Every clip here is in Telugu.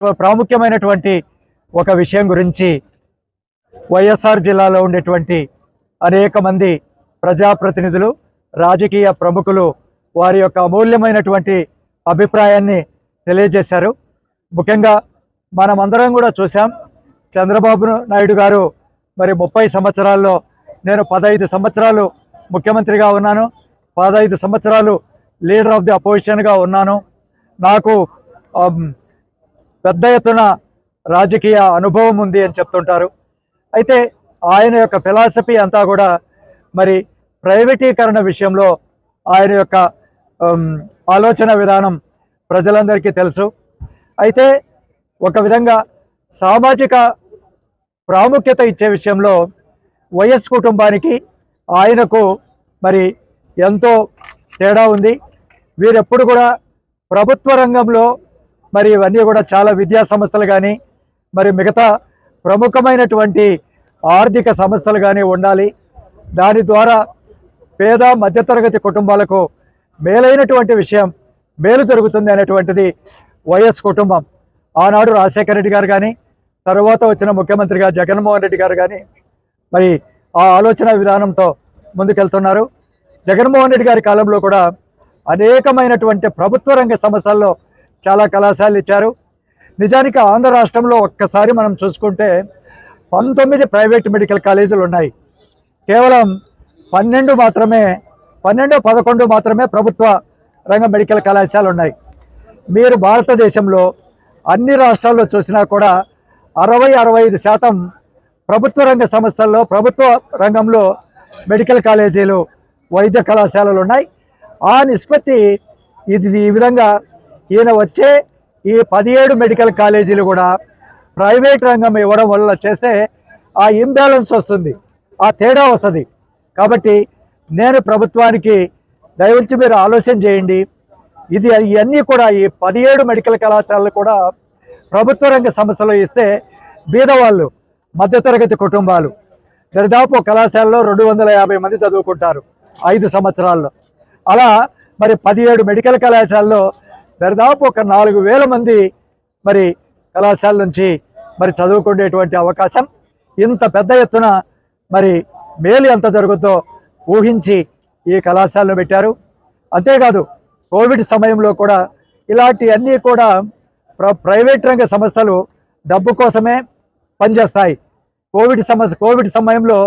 ప్రాముఖ్యమైనటువంటి ఒక విషయం గురించి వైఎస్ఆర్ జిల్లాలో ఉండేటువంటి అనేక మంది ప్రజాప్రతినిధులు రాజకీయ ప్రముఖులు వారి యొక్క అమూల్యమైనటువంటి అభిప్రాయాన్ని తెలియజేశారు. ముఖ్యంగా మనమందరం కూడా చూసాం చంద్రబాబు నాయుడు గారు మరి ముప్పై సంవత్సరాల్లో నేను పదహైదు సంవత్సరాలు ముఖ్యమంత్రిగా ఉన్నాను. పదహైదు సంవత్సరాలు లీడర్ ఆఫ్ ది అపోజిషన్గా ఉన్నాను. నాకు పెద్ద ఎత్తున రాజకీయ అనుభవం ఉంది అని చెప్తుంటారు. అయితే ఆయన యొక్క ఫిలాసఫీ అంతా కూడా మరి ప్రైవేటీకరణ విషయంలో ఆయన యొక్క ఆలోచన విధానం ప్రజలందరికీ తెలుసు. అయితే ఒక విధంగా సామాజిక ప్రాముఖ్యత ఇచ్చే విషయంలో వైఎస్ కుటుంబానికి ఆయనకు మరి ఎంతో తేడా ఉంది. వీరెప్పుడు కూడా ప్రభుత్వ రంగంలో మరి ఇవన్నీ కూడా చాలా విద్యా సంస్థలు కానీ మరి మిగతా ప్రముఖమైనటువంటి ఆర్థిక సంస్థలు కానీ ఉండాలి. దాని ద్వారా పేద మధ్యతరగతి కుటుంబాలకు మేలైనటువంటి విషయం మేలు జరుగుతుంది అనేటువంటిది వైఎస్ కుటుంబం. ఆనాడు రాజశేఖర రెడ్డి గారు కానీ తర్వాత వచ్చిన ముఖ్యమంత్రిగా జగన్మోహన్ రెడ్డి గారు కానీ మరి ఆ ఆలోచన విధానంతో ముందుకెళ్తున్నారు. జగన్మోహన్ రెడ్డి గారి కాలంలో కూడా అనేకమైనటువంటి ప్రభుత్వ రంగ సంస్థల్లో చాలా కళాశాలలు ఇచ్చారు. నిజానికి ఆంధ్ర రాష్ట్రంలో ఒక్కసారి మనం చూసుకుంటే పంతొమ్మిది ప్రైవేట్ మెడికల్ కాలేజీలు ఉన్నాయి. కేవలం పన్నెండు మాత్రమే పన్నెండు పదకొండు మాత్రమే ప్రభుత్వ రంగ మెడికల్ కళాశాలలు ఉన్నాయి. మీరు భారతదేశంలో అన్ని రాష్ట్రాల్లో చూసినా కూడా అరవై అరవై ఐదు శాతం ప్రభుత్వ రంగ సంస్థల్లో ప్రభుత్వ రంగంలో మెడికల్ కాలేజీలు వైద్య కళాశాలలు ఉన్నాయి. ఆ నిష్పత్తి ఇది ఈ విధంగా ఈయన వచ్చే ఈ పదిహేడు మెడికల్ కాలేజీలు కూడా ప్రైవేట్ రంగం ఇవ్వడం వల్ల చేస్తే ఆ ఇంబ్యాలెన్స్ వస్తుంది ఆ తేడా వస్తుంది. కాబట్టి నేను ప్రభుత్వానికి దయవచ్చి మీరు ఆలోచన చేయండి. ఇది ఇవన్నీ కూడా ఈ పదిహేడు మెడికల్ కళాశాలలు కూడా ప్రభుత్వ రంగ సంస్థలు ఇస్తే బీదవాళ్ళు మధ్యతరగతి కుటుంబాలు దరిదాపు కళాశాలలో రెండు వందల యాభై మంది చదువుకుంటారు ఐదు సంవత్సరాల్లో. అలా మరి పదిహేడు మెడికల్ కళాశాలలో దరిదాపు ఒక నాలుగు వేల మంది మరి కళాశాల నుంచి మరి చదువుకునేటువంటి అవకాశం. ఇంత పెద్ద ఎత్తున మరి మేలు ఎంత జరుగుతో ఊహించి ఈ కళాశాలను పెట్టారు. అంతేకాదు కోవిడ్ సమయంలో కూడా ఇలాంటి అన్నీ కూడా ప్ర ప్రైవేట్ రంగ సంస్థలు డబ్బు కోసమే పనిచేస్తాయి. కోవిడ్ సమస్య కోవిడ్ సమయంలో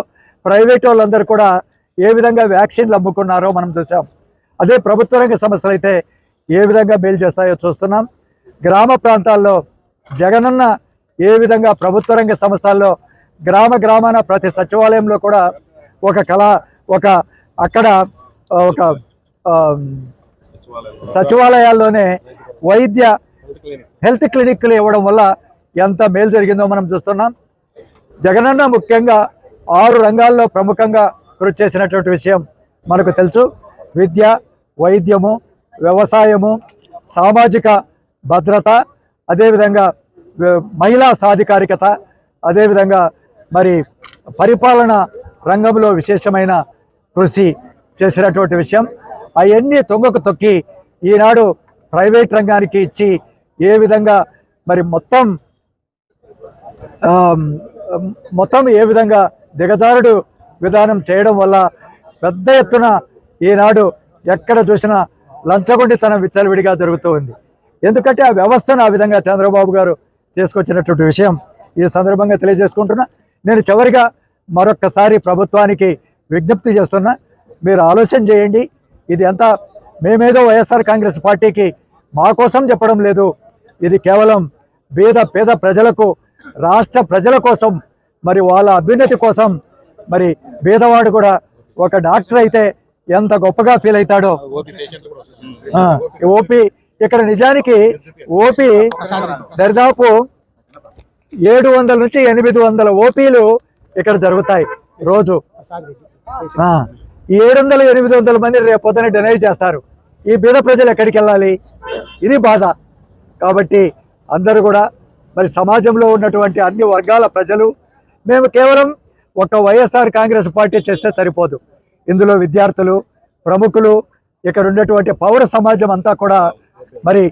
ప్రైవేట్ వాళ్ళందరూ కూడా ఏ విధంగా వ్యాక్సిన్లు అమ్ముకున్నారో మనం చూసాం. అదే ప్రభుత్వ రంగ సంస్థలు అయితే ఏ విధంగా మేలు చేస్తాయో చూస్తున్నాం. గ్రామ ప్రాంతాల్లో జగనన్న ఏ విధంగా ప్రభుత్వ రంగ సంస్థల్లో గ్రామ గ్రామాన ప్రతి సచివాలయంలో కూడా ఒక కళ ఒక అక్కడ ఒక సచివాలయాల్లోనే వైద్య హెల్త్ క్లినిక్లు ఇవ్వడం వల్ల ఎంత మేలు జరిగిందో మనం చూస్తున్నాం. జగనన్న ముఖ్యంగా ఆరు రంగాల్లో ప్రముఖంగా కృషి చేసినటువంటి విషయం మనకు తెలుసు. విద్య వైద్యము వ్యవసాయము సామాజిక భద్రత అదేవిధంగా మహిళా సాధికారికత అదేవిధంగా మరి పరిపాలన రంగంలో విశేషమైన కృషి చేసినటువంటి విషయం. అవన్నీ తొంగకు తొక్కి ఈనాడు ప్రైవేట్ రంగానికి ఇచ్చి ఏ విధంగా మరి మొత్తం మొత్తం ఏ విధంగా దిగజారుడు విధానం చేయడం వల్ల పెద్ద ఎత్తున ఈనాడు ఎక్కడ చూసినా లంచగొండితనం విచ్చలవిడిగా జరుగుతూ ఉంది. ఎందుకంటే ఆ వ్యవస్థను ఆ విధంగా చంద్రబాబు గారు తీసుకొచ్చినటువంటి విషయం ఈ సందర్భంగా తెలియజేసుకుంటున్నా. నేను చివరిగా మరొక్కసారి ప్రభుత్వానికి విజ్ఞప్తి చేస్తున్నా. మీరు ఆలోచన చేయండి. ఇది ఎంత మేమేదో వైఎస్ఆర్ కాంగ్రెస్ పార్టీకి మా కోసం చెప్పడం లేదు. ఇది కేవలం పేద పేద ప్రజలకు రాష్ట్ర ప్రజల కోసం మరి వాళ్ళ అభ్యున్నతి కోసం మరి పేదవాడు కూడా ఒక డాక్టర్ అయితే ఎంత గొప్పగా ఫీల్ అవుతాడో. ఆ, ఓపీ ఇక్కడ నిజానికి ఓపీ దరిదాపు ఏడు వందల నుంచి ఎనిమిది వందల ఓపీలు ఇక్కడ జరుగుతాయి రోజు. ఈ ఏడు వందల ఎనిమిది వందల మంది రేపు పొద్దున డినై చేస్తారు. ఈ బీద ప్రజలు ఎక్కడికి వెళ్ళాలి? ఇది బాధ. కాబట్టి అందరూ కూడా మరి సమాజంలో ఉన్నటువంటి అన్ని వర్గాల ప్రజలు మేము కేవలం ఒక వైఎస్ఆర్ కాంగ్రెస్ పార్టీ చేస్తే సరిపోదు. ఇందులో విద్యార్థులు ప్రముఖులు ఇక్కడ ఉన్నటువంటి పౌర సమాజం అంతా కూడా మరి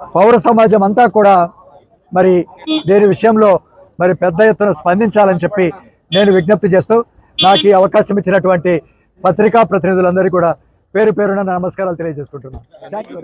పౌర సమాజం అంతా కూడా మరి దీని విషయంలో మరి పెద్ద ఎత్తున స్పందించాలని చెప్పి నేను విజ్ఞప్తి చేస్తూ నాకు ఈ అవకాశం ఇచ్చినటువంటి పత్రికా ప్రతినిధులందరికీ కూడా పేరు పేరున నమస్కారాలు తెలియజేసుకుంటున్నాను. Thank you